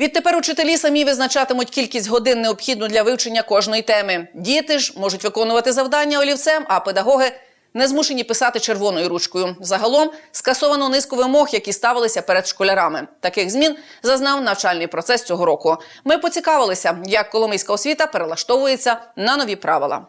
Відтепер учителі самі визначатимуть кількість годин необхідну для вивчення кожної теми. Діти ж можуть виконувати завдання олівцем, а педагоги не змушені писати червоною ручкою. Загалом скасовано низку вимог, які ставилися перед школярами. Таких змін зазнав навчальний процес цього року. Ми поцікавилися, як коломийська освіта перелаштовується на нові правила.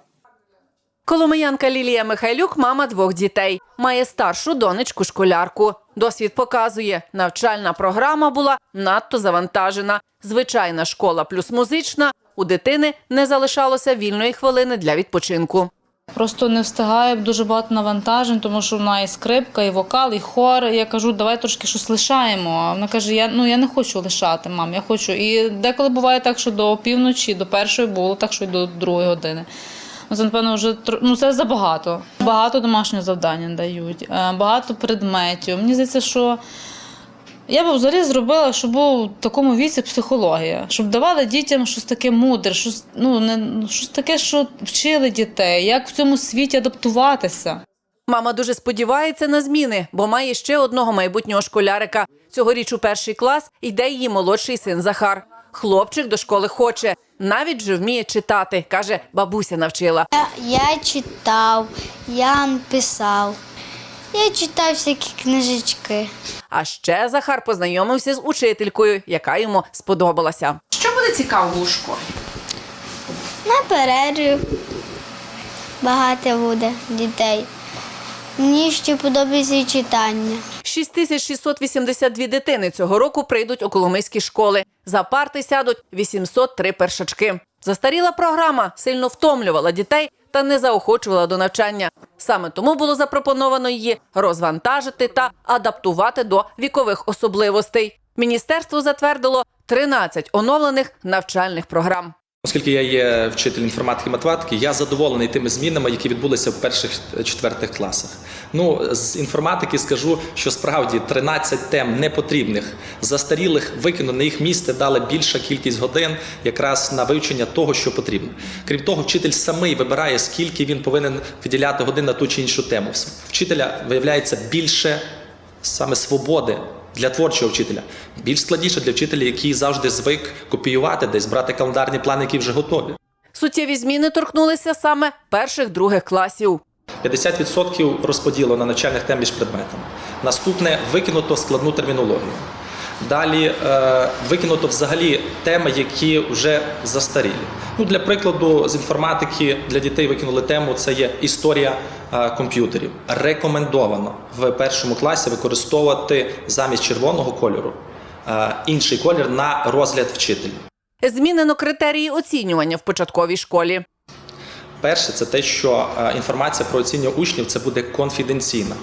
Коломиянка Лілія Михайлюк мама двох дітей. Має старшу донечку школярку. Досвід показує, навчальна програма була надто завантажена. Звичайна школа плюс музична. У дитини не залишалося вільної хвилини для відпочинку. Просто не встигає дуже багато навантажень, тому що вона і скрипка, і вокал, і хор. Я кажу, давай трошки щось лишаємо. А вона каже: Я ну я не хочу лишати, мам, я хочу. І деколи буває так, що до півночі, до першої було, так що й до другої години. Це, напевно, вже ну, це забагато. Багато домашнього завдання дають, е, багато предметів. Мені здається, що я б взагалі зробила, щоб був в такому віці психологія, щоб давали дітям щось таке мудре, щось, ну, не, щось таке, що вчили дітей, як в цьому світі адаптуватися. Мама дуже сподівається на зміни, бо має ще одного майбутнього школярика. Цьогоріч у перший клас йде її молодший син Захар. Хлопчик до школи хоче, навіть вже вміє читати. каже, бабуся навчила. Я, я читав, я писав. Я читав всякі книжечки. А ще Захар познайомився з учителькою, яка йому сподобалася. Що буде цікавого у школі? На перерві багато буде дітей. Мені ще подобається і читання. 6682 дитини цього року прийдуть у коломийські школи. За парти сядуть 803 першачки. Застаріла програма сильно втомлювала дітей та не заохочувала до навчання. Саме тому було запропоновано її розвантажити та адаптувати до вікових особливостей. Міністерство затвердило 13 оновлених навчальних програм. Оскільки я є вчитель інформатики і математики, я задоволений тими змінами, які відбулися в перших четвертих класах. Ну з інформатики скажу, що справді 13 тем непотрібних, застарілих викинули на їх місце, дали більша кількість годин якраз на вивчення того, що потрібно. Крім того, вчитель самий вибирає, скільки він повинен виділяти годин на ту чи іншу тему. Вчителя виявляється більше саме свободи для творчого вчителя. Більш складніше для вчителя, який завжди звик копіювати, десь брати календарні плани, які вже готові. Суттєві зміни торкнулися саме перших других класів. 50% розподілу на навчальних тем між предметами. Наступне викинуто складну термінологію. Далі е, викинуто взагалі теми, які вже застарілі. Ну, для прикладу, з інформатики для дітей викинули тему це є історія е, комп'ютерів. Рекомендовано в першому класі використовувати замість червоного кольору е, інший колір на розгляд вчителя. Змінено критерії оцінювання в початковій школі. Перше, це те, що е, інформація про оцінювання учнів це буде конфіденційна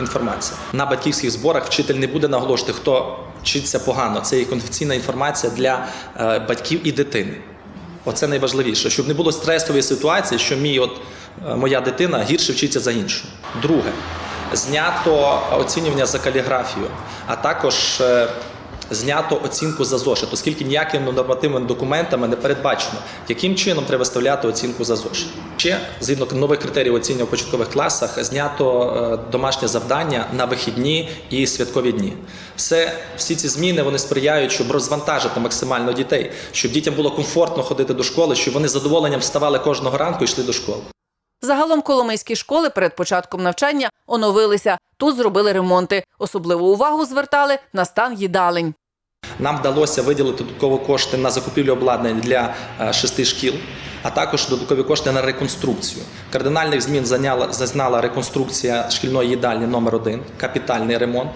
інформація. На батьківських зборах вчитель не буде наголошувати, хто вчиться погано. Це є конфіденційна інформація для е, батьків і дитини. Оце найважливіше, щоб не було стресової ситуації, що мій от е, моя дитина гірше вчиться за іншу. Друге, знято оцінювання за каліграфію, а також знято оцінку за зошит, оскільки ніякими нормативними документами не передбачено, яким чином треба виставляти оцінку за зошит. Ще згідно нових критеріїв оцінювання в початкових класах знято е, домашнє завдання на вихідні і святкові дні. Все, всі ці зміни вони сприяють, щоб розвантажити максимально дітей, щоб дітям було комфортно ходити до школи, щоб вони з задоволенням вставали кожного ранку і йшли до школи. Загалом коломийські школи перед початком навчання оновилися. Тут зробили ремонти. Особливу увагу звертали на стан їдалень. Нам вдалося виділити додаткові кошти на закупівлю обладнання для е, шести шкіл, а також додаткові кошти на реконструкцію. Кардинальних змін зазнала реконструкція шкільної їдальні номер 1 капітальний ремонт.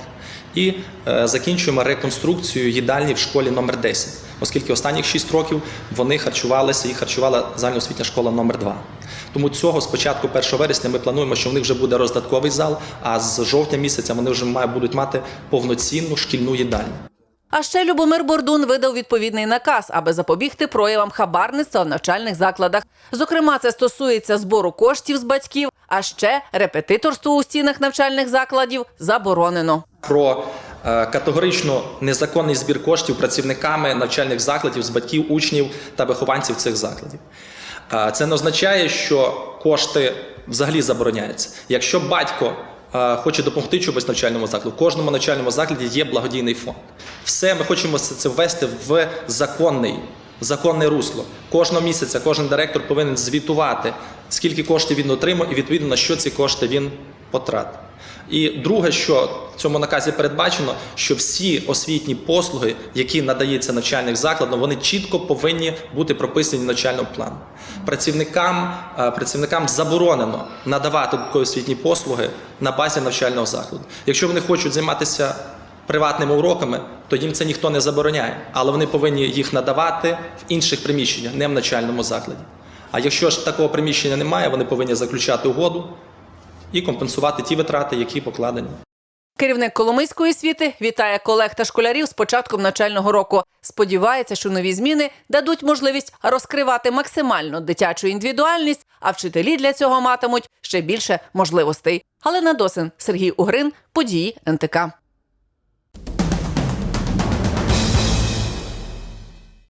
І е, закінчуємо реконструкцію їдальні в школі номер 10, оскільки останніх 6 років вони харчувалися і харчувала загальноосвітня школа номер 2 Тому цього з початку 1 вересня ми плануємо, що в них вже буде роздатковий зал, а з жовтня місяця вони вже будуть мати повноцінну шкільну їдальню. А ще Любомир Бордун видав відповідний наказ, аби запобігти проявам хабарництва в навчальних закладах. Зокрема, це стосується збору коштів з батьків, а ще репетиторство у стінах навчальних закладів заборонено. про е, категорично незаконний збір коштів працівниками навчальних закладів з батьків, учнів та вихованців цих закладів. Е, Це не означає, що кошти взагалі забороняються. Якщо батько хоче допомогти чомусь навчальному закладу. В кожному навчальному закладі є благодійний фонд. Все ми хочемо це це ввести в законний, законне русло. Кожного місяця кожен директор повинен звітувати, скільки коштів він отримав, і відповідно на що ці кошти він потратив. І друге, що в цьому наказі передбачено, що всі освітні послуги, які надаються навчальним закладам, вони чітко повинні бути прописані в навчальному плані. Працівникам, е, працівникам заборонено надавати додаткові освітні послуги на базі навчального закладу. Якщо вони хочуть займатися приватними уроками, то їм це ніхто не забороняє, але вони повинні їх надавати в інших приміщеннях, не в навчальному закладі. А якщо ж такого приміщення немає, вони повинні заключати угоду і компенсувати ті витрати, які покладені. Керівник Коломийської освіти вітає колег та школярів з початком навчального року. Сподівається, що нові зміни дадуть можливість розкривати максимально дитячу індивідуальність, а вчителі для цього матимуть ще більше можливостей. Галина Досин, Сергій Угрин, події НТК.